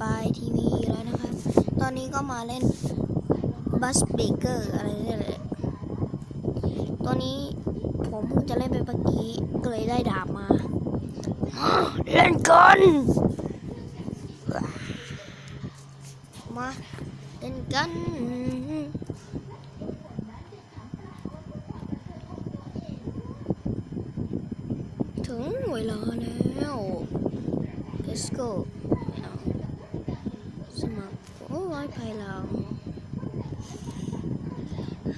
ปลายทีวีแล้วนะคะ ตอนนี้ก็มาเล่นบัสเบเกอร์อะไรเนี่ยแหละตัวนี้ผมเพิ่งจะเล่นไปเมื่อกี้ก็เลยได้ดาบมา เล่นกัน มาเล่นกันถึงเวลาแล้ว let's go อ้ยภายหลัง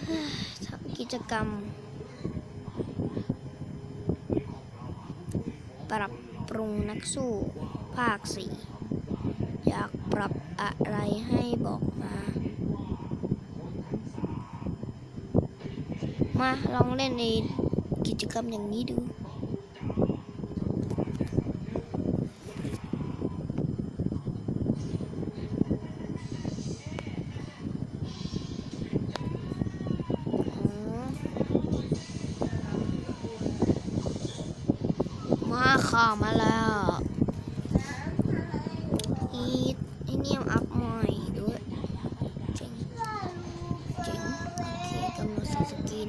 เฮ้ยทำกิจกรรม ปรับปรุงนักสู้ภาคสี่อยากปรับอะไรให้บอกมา มาลองเล่นในกิจกรรมอย่างนี้ดูาข่ามาแล้วอีไอเนี่ยอัพใหม่ด้วยเจ๋งเจ๋งโอเคกำลังใส่สกิน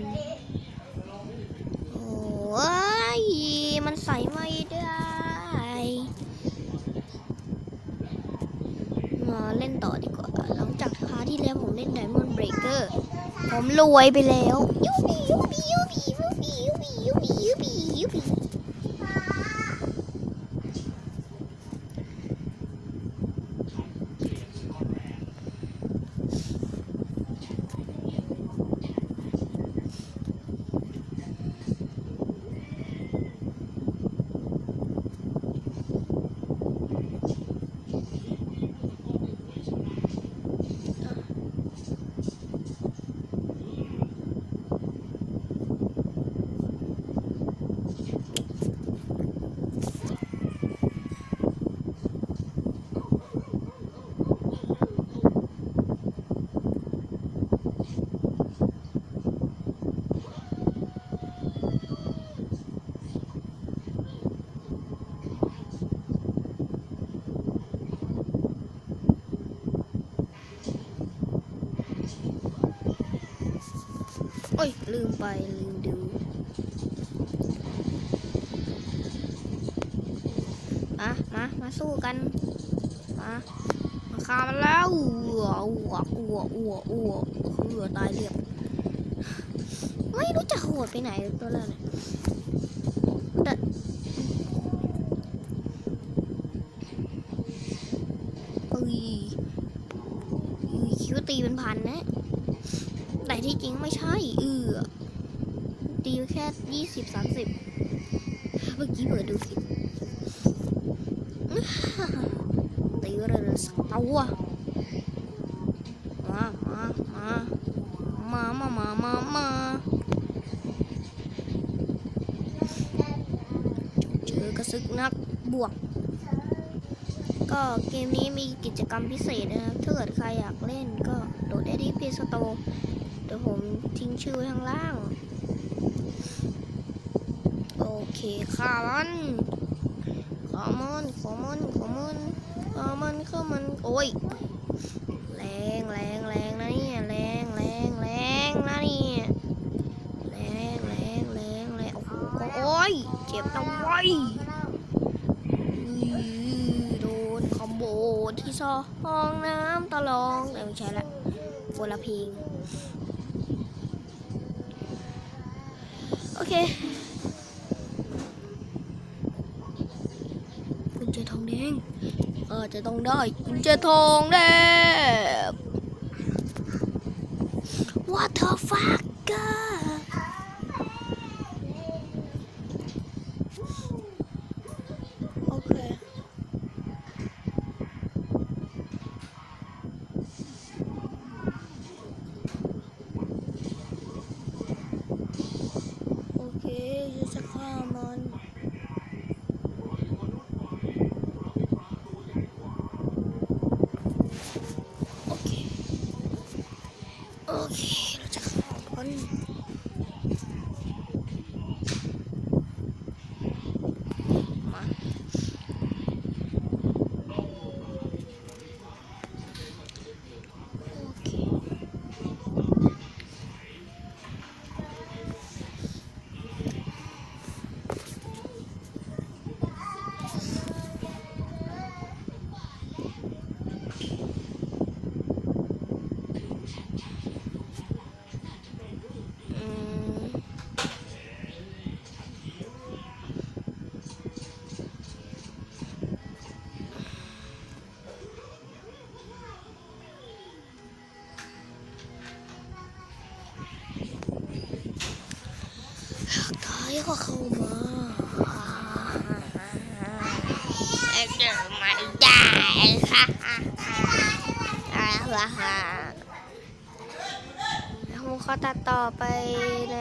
โอ้ยมันใส่ไม่ได้มาเล่นต่อดีกว่า หลังจากคาที่แล้วผมเล่น Diamond Breaker ผมรวยไปแล้วยูบียูบียูบียูบียูบียูบียูบียูบี โอ้ย ลืมไป ลืมดูมามา มาสู้กัน มามาฆ่ามันแล้วอ้วอ้วอ้วอ้วอ้วอ้วตายเรียบไม่รู้จะโหดไปไหนตัวแล้วเนี่ยแต่เอ้ยอุ้ยคิดวาตีเป็นพันนะ แต่ที่จ ริงไม่ใช่ เออตีแค่ยี่สิบสามสิบเมื่อกี้เปิดดูผิตีอะรเลยสักตัวมามามามามามามามาเจอกระซึกนักบวก ก็เกมนี้มีกิจกรรมพิเศษนะครับ ถ้าเกิดใครอยากเล่นก็โหลดได้ที่เพจสโตร์ เดี๋ยวผมทิ้งชื่อไว้ข้างล่าง โอเคค่ะมันขอมันขอมันขอมันขอมันขอมันโอ้ยแรงแรงแรงนะเนี่ยแรงแรงแรงนะเนี่ยแรงแรงแรงแรงโอ้โหโอ้ยเจ็บนะเว้ยโดนคอมโบที่ซอห้องน้ำตะลองแต่ไม่ใช่ละคนละเพลง โอเคกุญแจทองแดงเออจะต้องได้กุญแจทองแดง What the fuck Oh, ก็เข้ามาเอ็กเดอไม่ได้ค่ะอ่าฮ่าฮ่าผมขอตัดต่อไปใน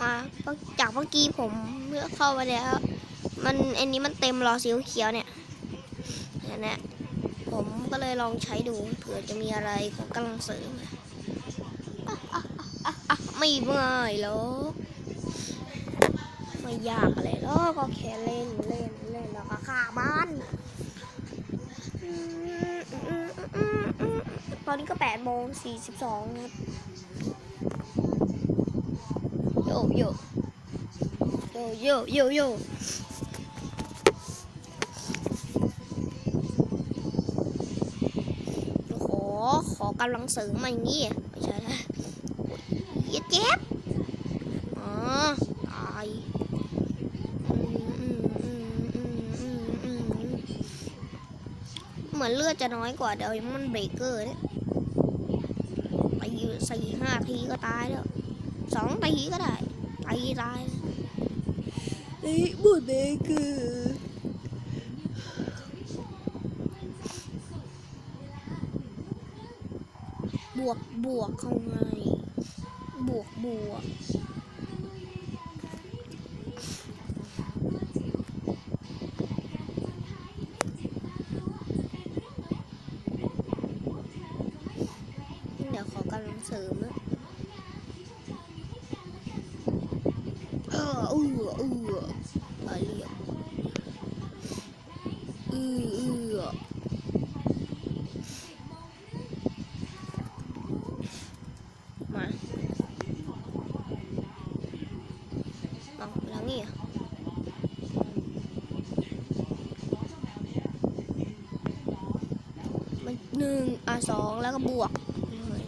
มาจากเมื่อกี้ผมเลือเข้าไปแล้ว มันอันนี้มันเต็มรอสีเขียวเนี่ยเนี่ยเนี่ยผมก็เลยลองใช้ดูเผื่อจะมีอะไรของกำลังเสริมอะอะอะอะ ไม่เมื่อยหรอกไม่ยากอะไรหรอกก็แค่เล่นเล่นเล่นแล้วก็ฆ่ามันตอนนี้ก็แปดโมงสี่สิบสองครับโยโยโยโยโยโยขอขอกำลังเสริมมาอย่างนี้ไม่ใช่ ย่าเจ็บอ๋อตายเหมือนเลือดจะน้อยกว่าเดี๋ยวมันเบรกเกอร์เนี่ยไปอยู่สี่ห้าทีก็ตายแล้วสองตีก็ได้ตีตายไอ้บุเบกือบวกบวกเข้าไง บวกบวกเดี๋ยวขอกำลังเสริมอะเอออืออือมาเรียกอือ หนึ่งอะสองแล้วก็บวกเลย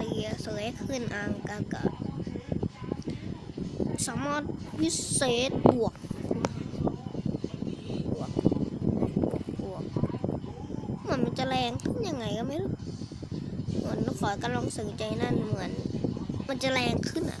ตีเสยขึ้นอ่างกากาศสามารถพิเศษบวกบวกบวกเหมือนมันจะแรงขึ้นยังไงก็ไม่รู้เหมือนขอกำลังสื่อใจนั่นเหมือน มันจะแรงขึ้นอะ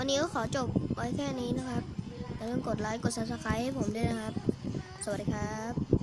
นี้ก็ขอจบไว้แค่นี้นะครับอย่าลืมกดไลค์ กด subscribe ให้ผมด้วยนะครับ สวัสดีครับ